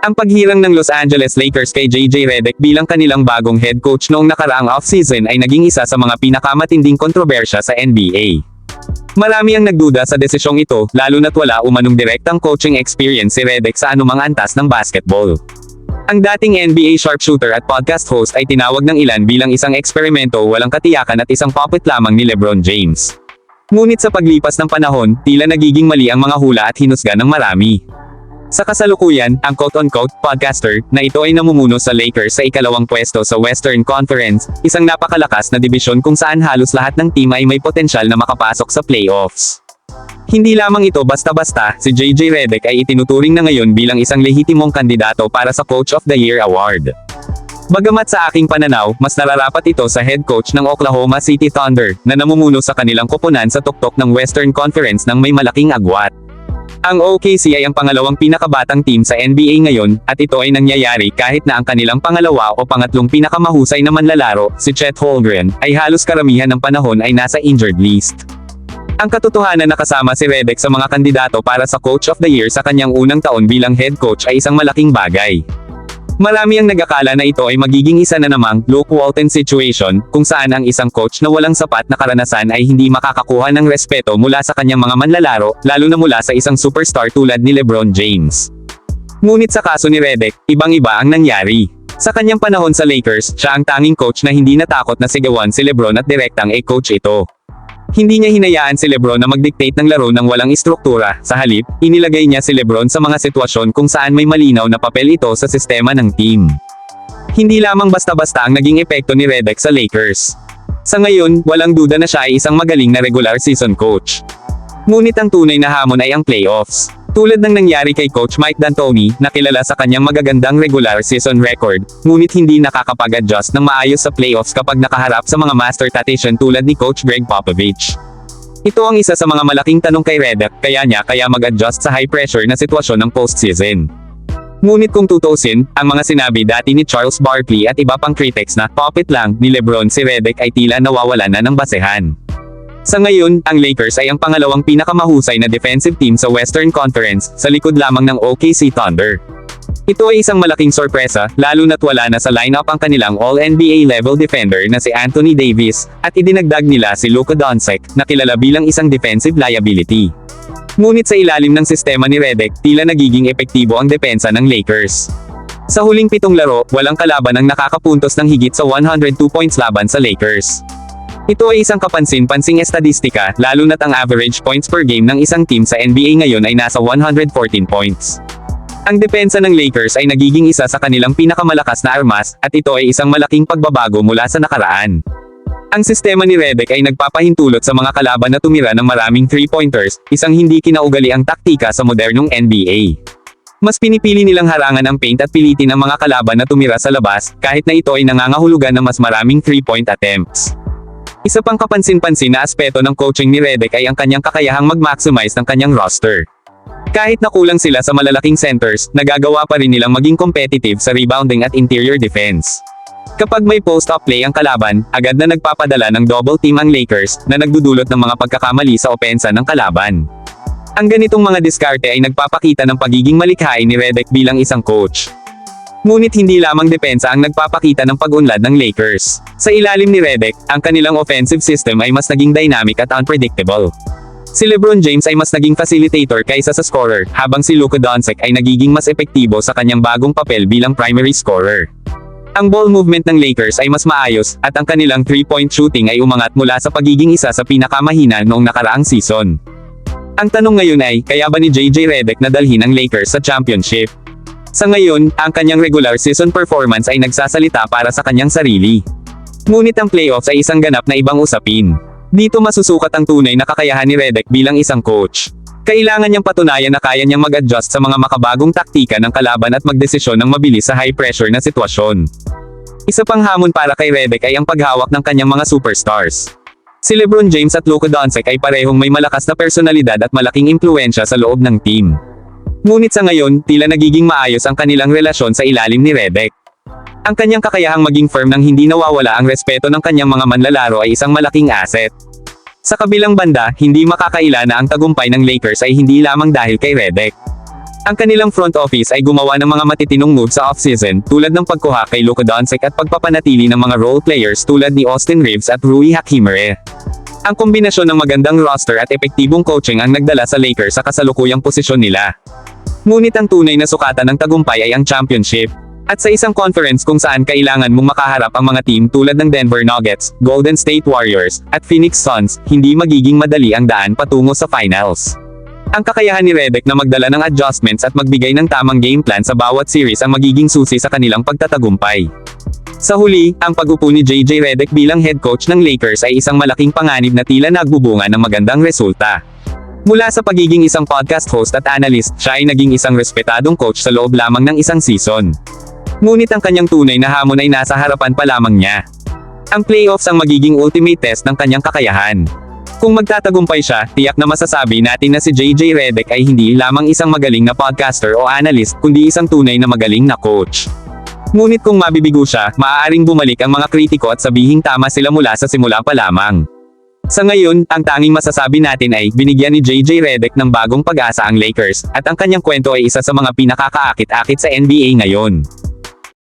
Ang paghirang ng Los Angeles Lakers kay JJ Redick bilang kanilang bagong head coach noong nakaraang offseason ay naging isa sa mga pinakamatinding kontrobersya sa NBA. Marami ang nagduda sa desisyong ito, lalo na't wala umanong direktang coaching experience si Redick sa anumang antas ng basketball. Ang dating NBA sharpshooter at podcast host ay tinawag ng ilan bilang isang eksperimento walang katiyakan at isang puppet lamang ni LeBron James. Ngunit sa paglipas ng panahon, tila nagiging mali ang mga hula at hinusga ng marami. Sa kasalukuyan, ang quote-unquote podcaster na ito ay namumuno sa Lakers sa ikalawang pwesto sa Western Conference, isang napakalakas na dibisyon kung saan halos lahat ng team ay may potensyal na makapasok sa playoffs. Hindi lamang ito basta-basta, si JJ Redick ay itinuturing na ngayon bilang isang lehitimong kandidato para sa Coach of the Year award. Bagamat sa aking pananaw, mas nararapat ito sa head coach ng Oklahoma City Thunder, na namumuno sa kanilang koponan sa tuktok ng Western Conference ng may malaking agwat. Ang OKC ay ang pangalawang pinakabatang team sa NBA ngayon, at ito ay nangyayari kahit na ang kanilang pangalawa o pangatlong pinakamahusay na manlalaro, si Chet Holmgren, ay halos karamihan ng panahon ay nasa injured list. Ang katotohanan na kasama si Redick sa mga kandidato para sa Coach of the Year sa kanyang unang taon bilang head coach ay isang malaking bagay. Marami ang nagakala na ito ay magiging isa na namang Luke Walton situation, kung saan ang isang coach na walang sapat na karanasan ay hindi makakakuha ng respeto mula sa kanyang mga manlalaro, lalo na mula sa isang superstar tulad ni LeBron James. Ngunit sa kaso ni Redick, ibang-iba ang nangyari. Sa kanyang panahon sa Lakers, siya ang tanging coach na hindi natakot na sigawan si LeBron at direktang e-coach ito. Hindi niya hinayaan si Lebron na mag-dictate ng laro ng walang istruktura, sa halip, inilagay niya si Lebron sa mga sitwasyon kung saan may malinaw na papel ito sa sistema ng team. Hindi lamang basta-basta ang naging epekto ni Redick sa Lakers. Sa ngayon, walang duda na siya ay isang magaling na regular season coach. Ngunit ang tunay na hamon ay ang playoffs. Tulad ng nangyari kay Coach Mike D'Antoni, na kilala sa kanyang magagandang regular season record, ngunit hindi nakakapag-adjust ng maayos sa playoffs kapag nakaharap sa mga master tactician tulad ni Coach Greg Popovich. Ito ang isa sa mga malaking tanong kay Redick, kaya niya kaya mag-adjust sa high pressure na sitwasyon ng postseason. Ngunit kung tutuusin, ang mga sinabi dati ni Charles Barkley at iba pang critics na puppet lang ni Lebron si Redick ay tila nawawala na ng basehan. Sa ngayon, ang Lakers ay ang pangalawang pinakamahusay na defensive team sa Western Conference, sa likod lamang ng OKC Thunder. Ito ay isang malaking sorpresa, lalo na't wala na sa lineup ang kanilang All-NBA level defender na si Anthony Davis, at idinagdag nila si Luka Doncic, na kilala bilang isang defensive liability. Ngunit sa ilalim ng sistema ni Redick, tila nagiging epektibo ang depensa ng Lakers. Sa huling pitong laro, walang kalaban ang nakakapuntos ng higit sa 102 points laban sa Lakers. Ito ay isang kapansin-pansing estadistika, lalo na't ang average points per game ng isang team sa NBA ngayon ay nasa 114 points. Ang depensa ng Lakers ay nagiging isa sa kanilang pinakamalakas na armas, at ito ay isang malaking pagbabago mula sa nakaraan. Ang sistema ni Redick ay nagpapahintulot sa mga kalaban na tumira ng maraming three-pointers, isang hindi kinaugali ang taktika sa modernong NBA. Mas pinipili nilang harangan ang paint at pilitin ang mga kalaban na tumira sa labas, kahit na ito ay nangangahulugan ng mas maraming three-point attempts. Isa pang kapansin-pansin na aspeto ng coaching ni Redick ay ang kanyang kakayahang mag-maximize ng kanyang roster. Kahit nakulang sila sa malalaking centers, nagagawa pa rin nilang maging competitive sa rebounding at interior defense. Kapag may post-up play ang kalaban, agad na nagpapadala ng double team ang Lakers, na nagdudulot ng mga pagkakamali sa opensa ng kalaban. Ang ganitong mga diskarte ay nagpapakita ng pagiging malikhain ni Redick bilang isang coach. Ngunit hindi lamang depensa ang nagpapakita ng pag-unlad ng Lakers. Sa ilalim ni Redick, ang kanilang offensive system ay mas naging dynamic at unpredictable. Si LeBron James ay mas naging facilitator kaysa sa scorer, habang si Luka Doncic ay nagiging mas epektibo sa kanyang bagong papel bilang primary scorer. Ang ball movement ng Lakers ay mas maayos, at ang kanilang three-point shooting ay umangat mula sa pagiging isa sa pinakamahina noong nakaraang season. Ang tanong ngayon ay, kaya ba ni JJ Redick nadalhin ang Lakers sa championship? Sa ngayon, ang kanyang regular season performance ay nagsasalita para sa kanyang sarili. Ngunit ang playoffs ay isang ganap na ibang usapin. Dito masusukat ang tunay na kakayahan ni Redick bilang isang coach. Kailangan niyang patunayan na kaya niyang mag-adjust sa mga makabagong taktika ng kalaban at magdesisyon ng mabilis sa high-pressure na sitwasyon. Isa pang hamon para kay Redick ay ang paghawak ng kanyang mga superstars. Si LeBron James at Luka Doncic ay parehong may malakas na personalidad at malaking impluensya sa loob ng team. Ngunit sa ngayon, tila nagiging maayos ang kanilang relasyon sa ilalim ni Redick. Ang kanyang kakayahang maging firm nang hindi nawawala ang respeto ng kanyang mga manlalaro ay isang malaking asset. Sa kabilang banda, hindi makakaila na ang tagumpay ng Lakers ay hindi lamang dahil kay Redick. Ang kanilang front office ay gumawa ng mga matitinong moves sa offseason, tulad ng pagkuha kay Luka Doncic at pagpapanatili ng mga role players tulad ni Austin Reeves at Rui Hachimere. Ang kombinasyon ng magandang roster at epektibong coaching ang nagdala sa Lakers sa kasalukuyang posisyon nila. Ngunit ang tunay na sukatan ng tagumpay ay ang championship. At sa isang conference kung saan kailangan mong makaharap ang mga team tulad ng Denver Nuggets, Golden State Warriors, at Phoenix Suns, hindi magiging madali ang daan patungo sa finals. Ang kakayahan ni Rebek na magdala ng adjustments at magbigay ng tamang game plan sa bawat series ang magiging susi sa kanilang pagtatagumpay. Sa huli, ang pag-upo ni JJ Redick bilang head coach ng Lakers ay isang malaking panganib na tila nagbubunga ng magandang resulta. Mula sa pagiging isang podcast host at analyst, siya ay naging isang respetadong coach sa loob lamang ng isang season. Ngunit ang kanyang tunay na hamon ay nasa harapan pa lamang niya. Ang playoffs ang magiging ultimate test ng kanyang kakayahan. Kung magtatagumpay siya, tiyak na masasabi natin na si JJ Redick ay hindi lamang isang magaling na podcaster o analyst, kundi isang tunay na magaling na coach. Ngunit kung mabibigo siya, maaaring bumalik ang mga kritiko at sabihing tama sila mula sa simula pa lamang. Sa ngayon, ang tanging masasabi natin ay, binigyan ni JJ Redick ng bagong pag-asa ang Lakers, at ang kanyang kwento ay isa sa mga pinakakaakit-akit sa NBA ngayon.